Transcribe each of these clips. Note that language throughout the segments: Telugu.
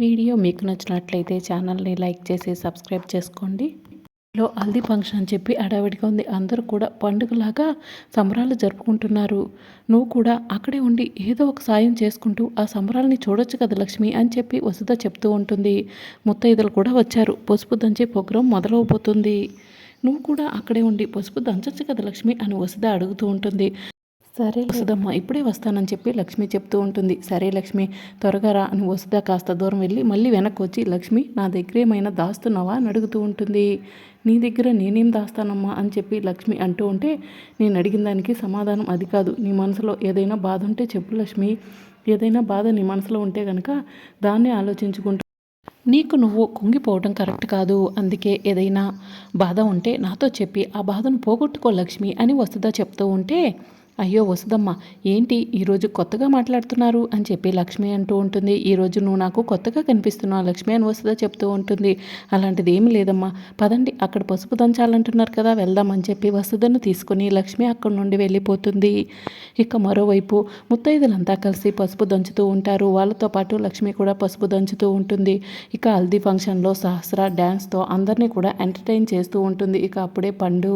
వీడియో మీకు నచ్చినట్లయితే ఛానల్ని లైక్ చేసి సబ్స్క్రైబ్ చేసుకోండి. లో హల్దీ ఫంక్షన్ అని చెప్పి అడావిడిగా ఉంది. అందరూ కూడా పండుగలాగా సంబరాలు జరుపుకుంటున్నారు. నువ్వు కూడా అక్కడే ఉండి ఏదో ఒక సాయం చేసుకుంటూ ఆ సంబరాలని చూడొచ్చు కదా లక్ష్మి అని చెప్పి వసుధ చెప్తూ ఉంటుంది. ముత్తైదులు కూడా వచ్చారు. పసుపు దంచే ప్రోగ్రాం మొదలవబోతుంది. నువ్వు కూడా అక్కడే ఉండి పసుపు దంచొచ్చు కదా లక్ష్మి అని వసుధ అడుగుతూ ఉంటుంది. సరే వసుదమ్మ ఇప్పుడే వస్తానని చెప్పి లక్ష్మి చెప్తూ ఉంటుంది. సరే లక్ష్మి త్వరగా రా అని వసుద కాస్త దూరం వెళ్ళి మళ్ళీ వెనక్కి వచ్చి లక్ష్మి నా దగ్గర ఏమైనా దాస్తున్నావా అని అడుగుతూ ఉంటుంది. నీ దగ్గర నేనేం దాస్తానమ్మా అని చెప్పి లక్ష్మి అంటూ ఉంటే నేను అడిగిన దానికి సమాధానం అది కాదు. నీ మనసులో ఏదైనా బాధ ఉంటే చెప్పు లక్ష్మి. ఏదైనా బాధ నీ మనసులో ఉంటే కనుక దాన్నే ఆలోచించుకుంటూ నీకు నువ్వు కుంగిపోవడం కరెక్ట్ కాదు. అందుకే ఏదైనా బాధ ఉంటే నాతో చెప్పి ఆ బాధను పోగొట్టుకో లక్ష్మి అని వస్తుందా చెప్తూ ఉంటే అయ్యో వసుదమ్మ ఏంటి ఈరోజు కొత్తగా మాట్లాడుతున్నారు అని చెప్పి లక్ష్మి అంటూ ఉంటుంది. ఈరోజు నువ్వు నాకు కొత్తగా కనిపిస్తున్నావు లక్ష్మి అని వసుదా చెప్తూ ఉంటుంది. అలాంటిది ఏమి లేదమ్మా. పదండి అక్కడ పసుపు దంచాలంటున్నారు కదా వెళ్దామని చెప్పి వసుదను తీసుకుని లక్ష్మి అక్కడి నుండి వెళ్ళిపోతుంది. ఇక మరోవైపు ముత్తైదులంతా కలిసి పసుపు దంచుతూ ఉంటారు. వాళ్ళతో పాటు లక్ష్మి కూడా పసుపు దంచుతూ ఉంటుంది. ఇక హల్దీ ఫంక్షన్లో సహస్ర డ్యాన్స్తో అందరినీ కూడా ఎంటర్టైన్ చేస్తూ ఉంటుంది. ఇక అప్పుడే పండు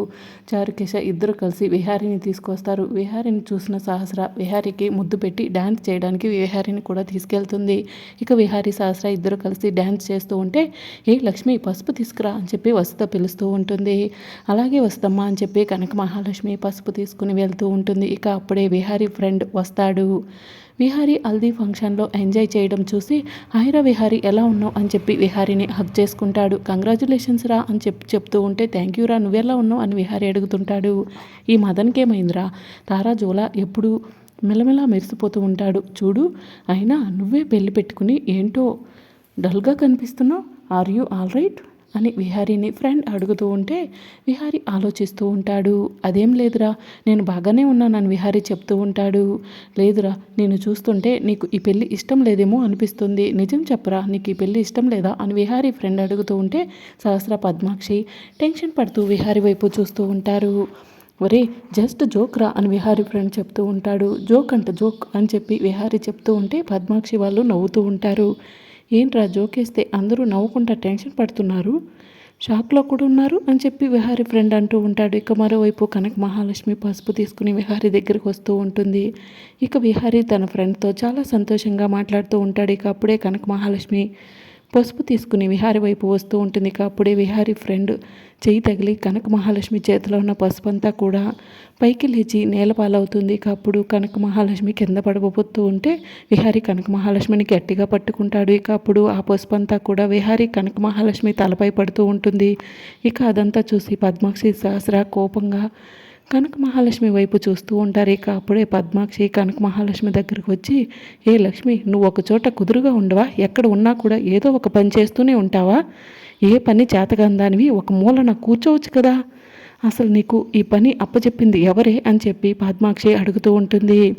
చారుకేశ ఇద్దరు కలిసి విహారిని తీసుకొస్తారు. విహారిని చూసిన సహస్ర విహారికి ముద్దు పెట్టి డ్యాన్స్ చేయడానికి విహారిని కూడా తీసుకెళ్తుంది. ఇక విహారి సహస్ర ఇద్దరు కలిసి డ్యాన్స్ చేస్తూ ఉంటే ఏ లక్ష్మి పసుపు తీసుకురా అని చెప్పి వసుత పిలుస్తూ ఉంటుంది. అలాగే వస్తమ్మా అని చెప్పి కనక మహాలక్ష్మి పసుపు తీసుకుని వెళ్తూ ఉంటుంది. ఇక అప్పుడే విహారీ ఫ్రెండ్ వస్తాడు. విహారీ హల్దీ ఫంక్షన్లో ఎంజాయ్ చేయడం చూసి ఆయుర విహారీ ఎలా ఉన్నావు? అని చెప్పి విహారీని హక్ చేసుకుంటాడు. కంగ్రాచులేషన్స్ రా అని చెప్పి చెప్తూ ఉంటే థ్యాంక్ యూ రా నువ్వెలా ఉన్నావు? అని విహారీ అడుగుతుంటాడు. ఈ మదన్కేమైందిరా తారా జోలా ఎప్పుడు మెలమెలా మెరిసిపోతూ ఉంటాడు. చూడు అయినా నువ్వే పెళ్ళి పెట్టుకుని ఏంటో డల్గా కనిపిస్తున్నావు. Are you all right? అని విహారీని ఫ్రెండ్ అడుగుతూ ఉంటే విహారీ ఆలోచిస్తూ ఉంటాడు. అదేం లేదురా నేను బాగానే ఉన్నానని విహారీ చెప్తూ ఉంటాడు. లేదురా నేను చూస్తుంటే నీకు ఈ పెళ్ళి ఇష్టం లేదేమో అనిపిస్తుంది. నిజం చెప్పరా నీకు ఈ పెళ్ళి ఇష్టం లేదా అని విహారీ ఫ్రెండ్ అడుగుతూ ఉంటే సహస్ర పద్మాక్షి టెన్షన్ పడుతూ విహారీ వైపు చూస్తూ ఉంటారు. ఒరే జస్ట్ జోక్ రా అని విహారీ ఫ్రెండ్ చెప్తూ ఉంటాడు. జోక్ అంట జోక్ అని చెప్పి విహారీ చెప్తూ ఉంటే పద్మాక్షి వాళ్ళు నవ్వుతూ ఉంటారు. ఏంట్రా జోకేస్తే అందరూ నవ్వుకుంటా టెన్షన్ పడుతున్నారు? షాక్లో కూడా ఉన్నారు అని చెప్పి విహారీ ఫ్రెండ్ అంటూ ఉంటాడు. ఇక మరోవైపు కనక మహాలక్ష్మి పసుపు తీసుకుని విహారీ దగ్గరికి వస్తూ ఉంటుంది. ఇక విహారీ తన ఫ్రెండ్తో చాలా సంతోషంగా మాట్లాడుతూ ఉంటాడు. ఇక అప్పుడే కనక మహాలక్ష్మి పసుపు తీసుకుని విహారి వైపు వస్తూ ఉంటుంది. అప్పుడే విహారి ఫ్రెండ్ చెయ్యి తగిలి కనక మహాలక్ష్మి చేతిలో ఉన్న పసుపు అంతా కూడా పైకి లేచి నేలపాలవుతుంది. అప్పుడు కనక మహాలక్ష్మి కింద పడబోతూ ఉంటే విహారి కనక మహాలక్ష్మిని గట్టిగా పట్టుకుంటాడు. ఇక అప్పుడు ఆ పసుపు అంతా కూడా విహారి కనక మహాలక్ష్మి తలపై పడుతూ ఉంటుంది. ఇక అదంతా చూసి పద్మాక్షి సహస్ర కోపంగా కనక మహాలక్ష్మి వైపు చూస్తూ ఉంటారు. ఇక అప్పుడే పద్మాక్షి కనక మహాలక్ష్మి దగ్గరకు వచ్చి ఏ లక్ష్మి నువ్వు ఒక చోట కుదురుగా ఉండవా? ఎక్కడ ఉన్నా కూడా ఏదో ఒక పని చేస్తూనే ఉంటావా? ఏ పని చేతకందానివి ఒక మూలన కూర్చోవచ్చు కదా? అసలు నీకు ఈ పని అప్పచెప్పింది ఎవరే? అని చెప్పి పద్మాక్షి అడుగుతూ ఉంటుంది.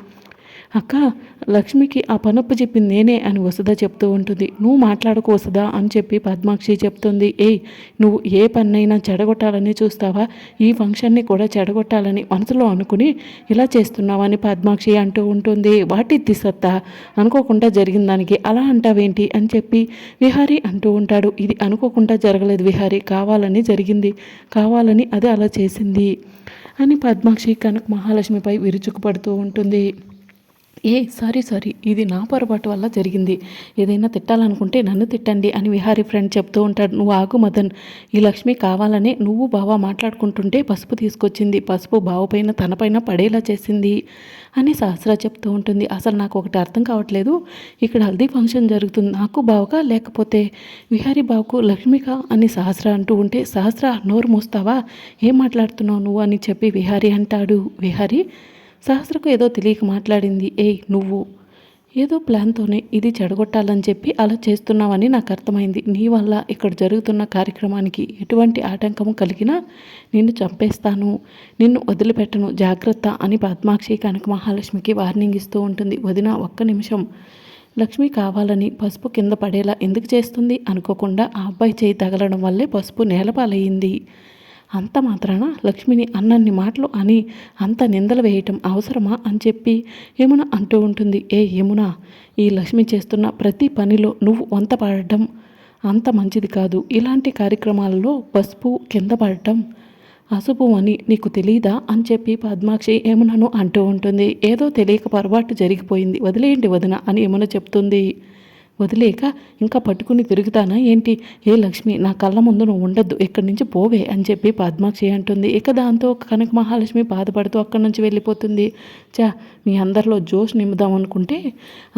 అక్క లక్ష్మికి ఆ పనొప్పు చెప్పింది నేనే అని వసుధ చెప్తూ ఉంటుంది. నువ్వు మాట్లాడకు వసుదా అని చెప్పి పద్మాక్షి చెప్తుంది. ఏయ్ నువ్వు ఏ పన్నైనా చెడగొట్టాలని చూస్తావా? ఈ ఫంక్షన్ని కూడా చెడగొట్టాలని మనసులో అనుకుని ఇలా చేస్తున్నావని పద్మాక్షి అంటూ ఉంటుంది. వాటి సత్తా అనుకోకుండా జరిగిన దానికి అలా అంటావేంటి? అని చెప్పి విహారీ అంటూ ఉంటాడు. ఇది అనుకోకుండా జరగలేదు విహారీ కావాలని జరిగింది. కావాలని అది అలా చేసింది అని పద్మాక్షి కనక మహాలక్ష్మిపై విరుచుకుపడుతూ ఉంటుంది. ఏ సారీ సారీ ఇది నా పొరపాటు వల్ల జరిగింది. ఏదైనా తిట్టాలనుకుంటే నన్ను తిట్టండి అని విహారీ ఫ్రెండ్ చెప్తూ ఉంటాడు. నువ్వు ఆగు మదన్ ఈ లక్ష్మి కావాలని నువ్వు బావ మాట్లాడుకుంటుంటే పసుపు తీసుకొచ్చింది. పసుపు బావపైన తనపైన పడేలా చేసింది అని సహస్ర చెప్తూ ఉంటుంది. అసలు నాకు ఒకటి అర్థం కావట్లేదు. ఇక్కడ హల్దీ ఫంక్షన్ జరుగుతుంది. నాకు బావగా లేకపోతే విహారీ బావకు లక్ష్మిక అని సహస్ర అంటూ ఉంటే సహస్ర నోరు మూస్తావా? ఏం మాట్లాడుతున్నావు నువ్వు అని చెప్పి విహారీ అంటాడు. విహారీ సహస్రకు ఏదో తెలియక మాట్లాడింది. ఏయ్ నువ్వు. ఏదో ప్లాన్తోనే ఇది చెడగొట్టాలని చెప్పి అలా చేస్తున్నావని నాకు అర్థమైంది. నీ వల్ల ఇక్కడ జరుగుతున్న కార్యక్రమానికి ఎటువంటి ఆటంకము కలిగినా నిన్ను చంపేస్తాను. నిన్ను వదిలిపెట్టను. జాగ్రత్త అని పద్మాక్షి కనక మహాలక్ష్మికి వార్నింగ్ ఇస్తూ ఉంటుంది. వదిన ఒక్క నిమిషం. లక్ష్మి కావాలని పసుపు కింద పడేలా ఎందుకు చేస్తుంది? అనుకోకుండా ఆ అబ్బాయి చేయి తగలడం వల్లే పసుపు నేలపాలయ్యింది. అంత మాత్రాన లక్ష్మిని అన్నన్ని మాటలు అని అంత నిందలు వేయటం అవసరమా అని చెప్పి యమున అంటూ ఉంటుంది ఏ యమున ఈ లక్ష్మి చేస్తున్న ప్రతి పనిలో నువ్వు వంత పడటం అంత మంచిది కాదు. ఇలాంటి కార్యక్రమాలలో పసుపు కింద పడటం అశుభం అని నీకు తెలియదా అని చెప్పి పద్మాక్షి యమునను అంటూ ఉంటుంది ఏదో తెలియక పొరపాటు జరిగిపోయింది. వదిలేయండి వదిన అని యమున చెప్తుంది. వదిలేక ఇంకా పట్టుకుని తిరుగుతానా ఏంటి? ఏ లక్ష్మి నా కళ్ళ ముందు నువ్వు ఉండద్దు. ఇక్కడి నుంచి పోవే అని చెప్పి పద్మాక్షి అంటుంది. ఇక దాంతో కనక మహాలక్ష్మి బాధపడుతూ అక్కడి నుంచి వెళ్ళిపోతుంది. చా మీ అందరిలో జోష్ నింపుదాం అనుకుంటే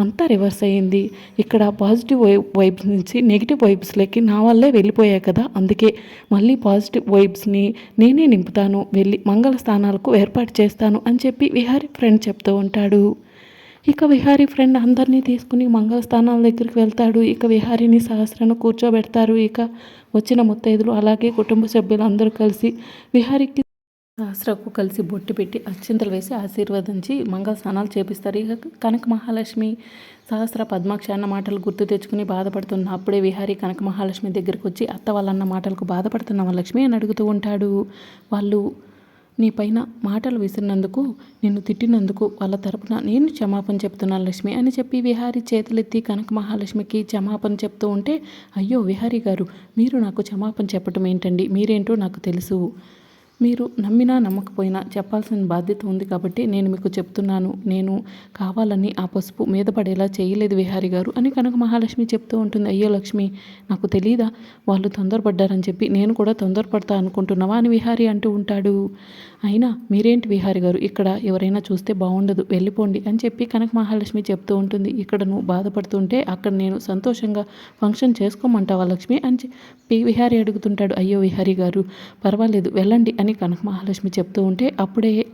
అంతా రివర్స్ అయ్యింది. ఇక్కడ పాజిటివ్ వైబ్స్ నుంచి నెగిటివ్ వైబ్స్లోకి నా వల్లే వెళ్ళిపోయాయి కదా. అందుకే మళ్ళీ పాజిటివ్ వైబ్స్ని నేనే నింపుతాను. వెళ్ళి మంగళ స్థానాలకు ఏర్పాటు చేస్తాను అని చెప్పి విహారీ ఫ్రెండ్ చెప్తూ ఉంటాడు. ఇక విహారీ ఫ్రెండ్ అందరినీ తీసుకుని మంగళస్థానాల దగ్గరికి వెళ్తాడు. ఇక విహారీని సహస్రను కూర్చోబెడతారు. ఇక వచ్చిన ముత్తైదులు అలాగే కుటుంబ సభ్యులు అందరూ కలిసి విహారీకి సహస్రకు కలిసి బొట్టు పెట్టి అచ్చింతలు వేసి ఆశీర్వదించి మంగళ స్నానాలు చేపిస్తారు. ఇక కనక మహాలక్ష్మి సహస్ర పద్మాక్ష అన్న మాటలు గుర్తు తెచ్చుకుని బాధపడుతున్న అప్పుడే విహారి కనక మహాలక్ష్మి దగ్గరికి వచ్చి అత్త వాళ్ళన్న మాటలకు బాధపడుతున్న లక్ష్మి? అని అడుగుతూ ఉంటాడు. వాళ్ళు నీ పైన మాటలు విసిరినందుకు నిన్ను తిట్టినందుకు వాళ్ళ తరపున నేను క్షమాపణ చెప్తున్నాను లక్ష్మి అని చెప్పి విహారీ చేతులెత్తి కనక మహాలక్ష్మికి క్షమాపణ చెప్తూ ఉంటే అయ్యో విహారీ గారు మీరు నాకు క్షమాపణ చెప్పటం ఏంటండి? మీరేంటో నాకు తెలుసు. మీరు నమ్మినా నమ్మకపోయినా చెప్పాల్సిన బాధ్యత ఉంది కాబట్టి నేను మీకు చెప్తున్నాను. నేను కావాలని ఆ పసుపు మీద పడేలా చేయలేదు విహారి గారు అని కనుక మహాలక్ష్మి చెప్తూ ఉంటుంది. అయ్యో లక్ష్మి నాకు తెలీదా? వాళ్ళు తొందరపడ్డారని చెప్పి నేను కూడా తొందరపడతా అనుకుంటున్నావా అని విహారి అంటూ ఉంటాడు. అయినా మీరేంటి విహారి గారు? ఇక్కడ ఎవరైనా చూస్తే బాగుండదు వెళ్ళిపోండి అని చెప్పి కనక మహాలక్ష్మి చెప్తూ ఉంటుంది. ఇక్కడ నువ్వు బాధపడుతుంటే అక్కడ నేను సంతోషంగా ఫంక్షన్ చేసుకోమంటావా లక్ష్మి అని చెప్పి విహారి అడుగుతుంటాడు. అయ్యో విహారి గారు పర్వాలేదు వెళ్ళండి అని కనక మహాలక్ష్మి చెప్తూ ఉంటే అప్పుడే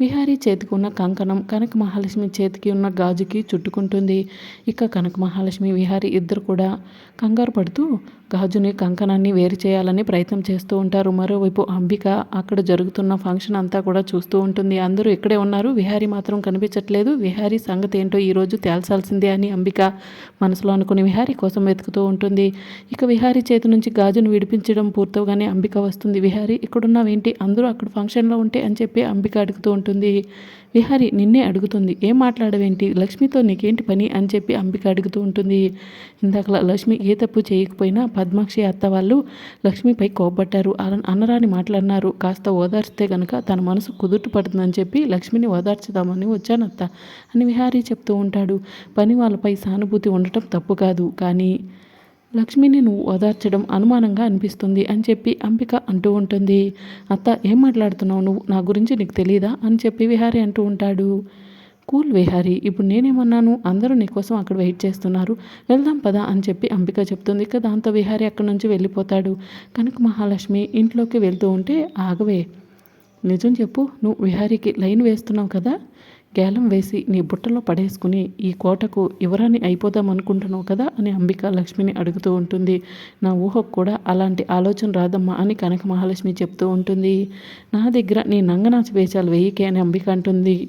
విహారీ చేతికి ఉన్న కంకణం కనక మహాలక్ష్మి చేతికి ఉన్న గాజుకి చుట్టుకుంటుంది. ఇక కనక మహాలక్ష్మి విహారీ ఇద్దరు కూడా కంగారు పడుతూ గాజుని కంకణాన్ని వేరు చేయాలని ప్రయత్నం చేస్తూ ఉంటారు. మరోవైపు అంబిక అక్కడ జరుగుతున్న ఫంక్షన్ అంతా కూడా చూస్తూ ఉంటుంది. అందరూ ఇక్కడే ఉన్నారు. విహారీ మాత్రం కనిపించట్లేదు. విహారీ సంగతి ఏంటో ఈరోజు తేల్చాల్సిందే అని అంబిక మనసులో అనుకుని విహారీ కోసం వెతుకుతూ ఉంటుంది. ఇక విహారీ చేతి నుంచి గాజును విడిపించడం పూర్తవగానే అంబిక వస్తుంది. విహారీ ఇక్కడున్నావేంటి? అందరూ అక్కడ ఫంక్షన్లో ఉంటే అని చెప్పి అంబిక అడుగుతూ ఉంటుంది. విహారి నిన్నే అడుగుతుంది. ఏం మాట్లాడవేంటి? లక్ష్మితో నీకేంటి పని? అని చెప్పి అంబిక అడుగుతూ ఉంటుంది. ఇందాక లక్ష్మి ఏ తప్పు చేయకపోయినా పద్మాక్షి అత్త వాళ్ళు లక్ష్మిపై కోపట్టారు అన్నరాని మాట్లాడినారు. కాస్త ఓదార్చితే గనుక తన మనసు కుదుట పడుతుందని చెప్పి లక్ష్మిని ఓదార్చుదామని వచ్చానత్త అని విహారీ చెప్తూ ఉంటాడు. పని వాళ్ళపై సానుభూతి ఉండటం తప్పు కాదు. కానీ లక్ష్మిని నువ్వు ఓదార్చడం అనుమానంగా అనిపిస్తుంది అని చెప్పి అంబిక అంటూ ఉంటుంది. అత్త ఏం మాట్లాడుతున్నావు? నువ్వు నా గురించి నీకు తెలీదా? అని చెప్పి విహారీ అంటూ ఉంటాడు. కూల్ విహారీ ఇప్పుడు నేనేమన్నాను? అందరూ నీకోసం అక్కడ వెయిట్ చేస్తున్నారు. వెళ్దాం పదా అని చెప్పి అంబిక చెప్తుంది. ఇక దాంతో విహారీ అక్కడి నుంచి వెళ్ళిపోతాడు. కనుక మహాలక్ష్మి ఇంట్లోకి వెళ్తూ ఉంటే ఆగవే. నిజం చెప్పు నువ్వు విహారీకి లైన్ వేస్తున్నావు కదా? గేలం వేసి నీ బుట్టలో పడేసుకుని ఈ కోటకు ఎవరని అయిపోదాం అనుకుంటున్నావు కదా? అని అంబిక లక్ష్మిని అడుగుతూ ఉంటుంది. నా ఊహకు కూడా అలాంటి ఆలోచన రాదమ్మా అని కనక మహాలక్ష్మి చెప్తూ ఉంటుంది. నా దగ్గర నీ నంగనాచి వేషాలు వేయికే అని అంబిక అంటుంది.